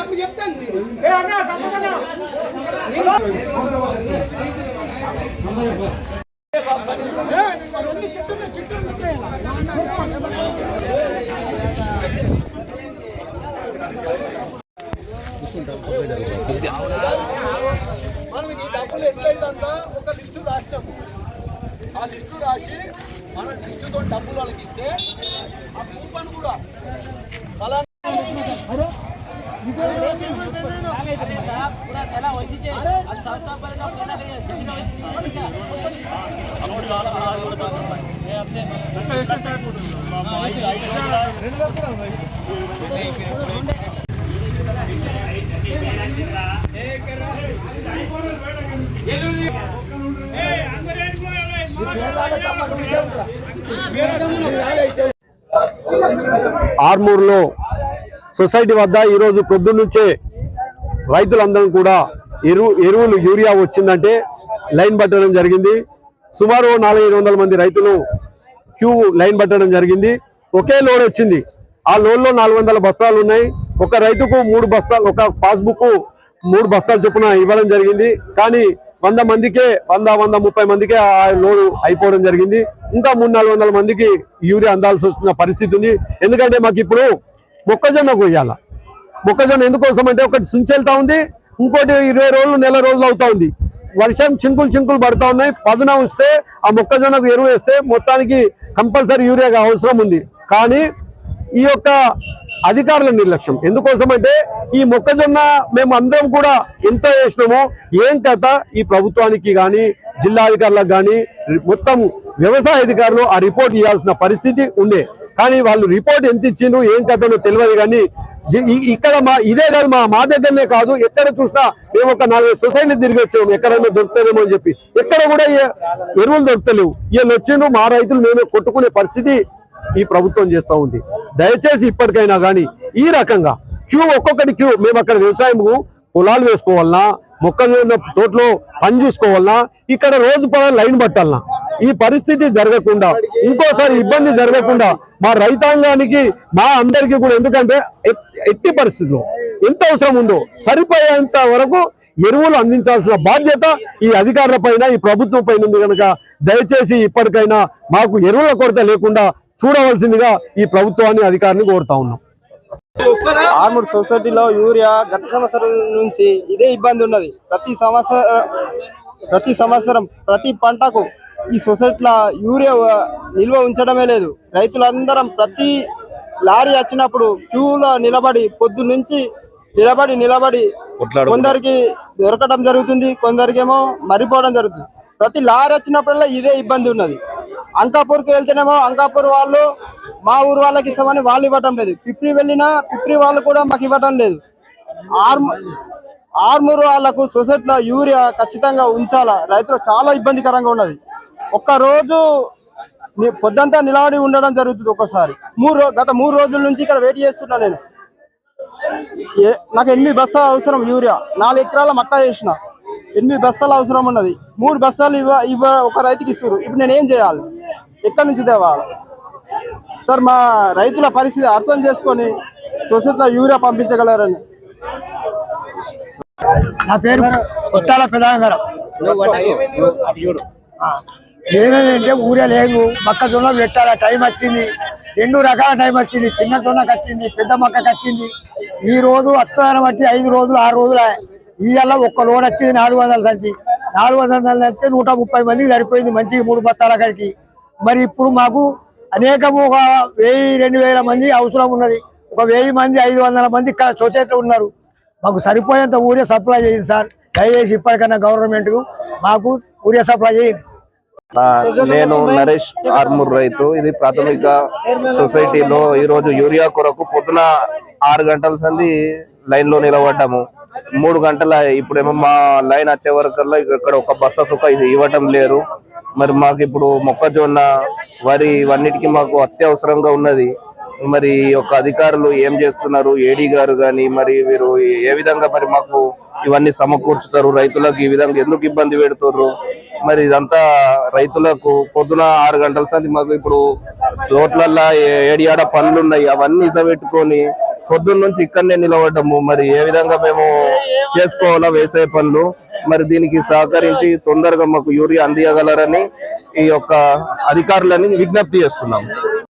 అప్పుడు చెప్తాను చెట్టు డబ్బులు ఎట్లయితుందా ఒక లిస్టు రాసినాము ఆ లిస్టు రాసి మన లిస్టుతో డబ్బులు వాళ్ళకి ఇస్తే ఆ కూపన్ కూడా ఫలానా ఆర్మూర్లో సొసైటీ వద్ద ఈరోజు పొద్దున్నుంచే రైతులందరం కూడా ఎరువు ఎరువులు యూరియా వచ్చిందంటే లైన్ పట్టడం జరిగింది. సుమారు నాలుగైదు వందల మంది రైతులు క్యూ లైన్ పట్టడం జరిగింది. ఒకే లోడ్ వచ్చింది. ఆ లోడ్లో నాలుగు వందల బస్తాలు ఉన్నాయి. ఒక రైతుకు మూడు బస్తాలు ఒక పాస్బుక్ మూడు బస్తాలు చొప్పున ఇవ్వడం జరిగింది. కానీ వంద మందికే వంద వంద ముప్పై మందికే ఆ లోడు అయిపోవడం జరిగింది. ఇంకా మూడు నాలుగు వందల మందికి యూరియా అందాల్సి వస్తున్న పరిస్థితి ఉంది. ఎందుకంటే మాకు ఇప్పుడు మొక్కజొన్న కొయ్యాల. మొక్కజొన్న ఎందుకోసం అంటే ఒకటి సుంచెళ్తా ఉంది ఇంకోటి ఇరవై రోజులు నెల రోజులు అవుతా ఉంది. వర్షం చినుకులు చినుకులు పడతా ఉన్నాయి. పదున వస్తే ఆ మొక్కజొన్నకు ఎరువు వేస్తే మొత్తానికి కంపల్సరీ యూరియా అవసరం ఉంది. కానీ ఈ యొక్క అధికారుల నిర్లక్ష్యం. ఎందుకోసం అంటే ఈ మొక్కజొన్న మేము అందరం కూడా ఎంత వేసినామో ఏం కథ ఈ ప్రభుత్వానికి కానీ జిల్లా అధికారులకు కానీ మొత్తం వ్యవసాయ అధికారులు ఆ రిపోర్ట్ ఇవ్వాల్సిన పరిస్థితి ఉండే. కానీ వాళ్ళు రిపోర్ట్ ఎంత ఇచ్చిండ్రు ఏం కథనో తెలియదు కానీ ఇక్కడ మా ఇదే కాదు మా మా దగ్గరనే కాదు ఎక్కడ చూసినా మేము ఒక నాలుగు సొసైటీలు తిరిగి వచ్చాము ఎక్కడైనా దొరుకుతుందేమో అని చెప్పి. ఎక్కడ కూడా ఏ- ఎరువులు దొరుకుతలేవు. వీళ్ళు వచ్చిండ్రు మా రైతులు మేమే కొట్టుకునే పరిస్థితి ఈ ప్రభుత్వం చేస్తూ ఉంది. దయచేసి ఇప్పటికైనా కానీ ఈ రకంగా క్యూ ఒక్కొక్కటి క్యూ. మేము అక్కడ వ్యవసాయం పొలాలు వేసుకోవాలన్నా మొక్కజొన్న తోటలో పని చూసుకోవాలన్నా ఇక్కడ రోజు పొలా లైన్ పట్టాలన్నా. ఈ పరిస్థితి జరగకుండా ఇంకోసారి ఇబ్బంది జరగకుండా మా రైతాంగానికి మా అందరికీ కూడా ఎందుకంటే ఎట్టి పరిస్థితుల్లో ఎంత అవసరం ఉందో సరిపోయేంత వరకు ఎరువులు అందించాల్సిన బాధ్యత ఈ అధికారుల పైన ఈ ప్రభుత్వం పైన ఉంది కనుక దయచేసి ఇప్పటికైనా మాకు ఎరువుల కొరత లేకుండా చూడవలసిందిగా ఈ ప్రభుత్వాన్ని అధికారిని కోరుతా ఉన్నాం. ఆర్మూర్ సొసైటీలో యూరియా గత సంవత్సరం నుంచి ఇదే ఇబ్బంది ఉన్నది. ప్రతి సంవత్సరం ప్రతి సంవత్సరం ప్రతి పంటకు ఈ సొసైటీలో యూరియా నిల్వ ఉంచడమే లేదు. రైతులందరం ప్రతి లారీ వచ్చినప్పుడు క్యూలో నిలబడి పొద్దు నుంచి నిలబడి నిలబడి కొందరికి దొరకడం జరుగుతుంది కొందరికేమో మరిపోవడం జరుగుతుంది. ప్రతి లారీ వచ్చినప్పుడల్లా ఇదే ఇబ్బంది ఉన్నది. అంకాపూర్కి వెళ్తేనేమో అంకాపూర్ వాళ్ళు మా ఊరు వాళ్ళకి ఇస్తామని వాళ్ళు ఇవ్వటం లేదు. పిప్రి వెళ్ళినా పిప్రి వాళ్ళు కూడా మాకు ఇవ్వటం లేదు. ఆర్మ ఆర్మూరు వాళ్ళకు సొసైటీలో యూరియా ఖచ్చితంగా ఉంచాలా? రైతులు చాలా ఇబ్బందికరంగా ఉన్నది. ఒక్క రోజు పొద్దంతా నిలబడి ఉండడం జరుగుతుంది ఒక్కసారి. మూడు గత మూడు రోజుల నుంచి ఇక్కడ వెయిట్ చేస్తున్నా నేను. నాకు ఎనిమిది బస్తాలు అవసరం యూరియా. నాలుగు ఎకరాల మక్క వేసిన. ఎనిమిది బస్తాలు అవసరం ఉన్నది. మూడు బస్తాలు ఇవ్వ ఇవ్వ ఒక రైతుకి ఇస్తారు ఇప్పుడు నేను ఏం చేయాలి? ఎక్కడి నుంచి తేవాలి సార్ మా రైతుల పరిస్థితి అర్థం చేసుకొని సొసైటీలో యూరియా పంపించగలరని. నా పేరు కొట్టాల పెదాంగరం. ఏమేమంటే ఊరే లేదు మొక్కజొన్న పెట్టాల టైం వచ్చింది. రెండు రకాల టైం వచ్చింది. చిన్న జొన్నకు వచ్చింది పెద్ద మొక్కకి వచ్చింది ఈ రోజు అత్తదానం బట్టి ఐదు రోజులు ఆరు రోజులు ఇవాళ ఒక్క లోడ్ వచ్చింది నాలుగు వందల సంచి. నాలుగు వందల అంటే నూట ముప్పై మందికి సరిపోయింది మంచి మూడు బత్తాల కాడికి. మరి ఇప్పుడు మాకు అనేకము ఒక వెయ్యి రెండు వేల మంది అవసరం ఉన్నది. ఒక వెయ్యి మంది ఐదు వందల మంది ఇక్కడ సొసైటీలో ఉన్నారు. మాకు సరిపోయేంత ఊరియా సప్లై చేయండి సార్. దయచేసి ఇప్పటికైనా గవర్నమెంట్ మాకు ఊరే సప్లై చేయండి. నేను నరేష్ ఆర్మూర్ రైతు. ఇది ప్రాథమిక సొసైటీలో ఈ రోజు యూరియా కొరకు పొద్దున ఆరు గంటల సంది లైన్లో నిలబడ్డాము. మూడు గంటల ఇప్పుడేమో మా లైన్ వచ్చే వరకల్లా ఇక్కడ ఒక బస్సు సుఖ ఇవ్వటం లేరు మరి మాకు ఇప్పుడు మొక్కజొన్న వరి ఇవన్నిటికీ మాకు అత్యవసరంగా ఉన్నది. మరి యొక్క అధికారులు ఏం చేస్తున్నారు? ఏడీ గారు కానీ మరి వీరు ఏ విధంగా మరి మాకు ఇవన్నీ సమకూర్చుతారు? రైతులకు ఈ విధంగా ఎందుకు ఇబ్బంది పెడుతున్నారు మరి ఇదంతా రైతులకు పొద్దున ఆరు గంటల సంది మాకు ఇప్పుడు రోడ్లల్లో ఏడియాడ పనులు ఉన్నాయి అవన్నీ ఇసబెట్టుకొని పొద్దున్న నుంచి ఇక్కడనే నిలబడము మరి ఏ విధంగా మేము చేసుకోవాలా వ్యవసాయ పనులు? మరి దీనికి సహకరించి తొందరగా మాకు యూరియా అందియగలరని ఈ యొక్క అధికారులని విజ్ఞప్తి చేస్తున్నాము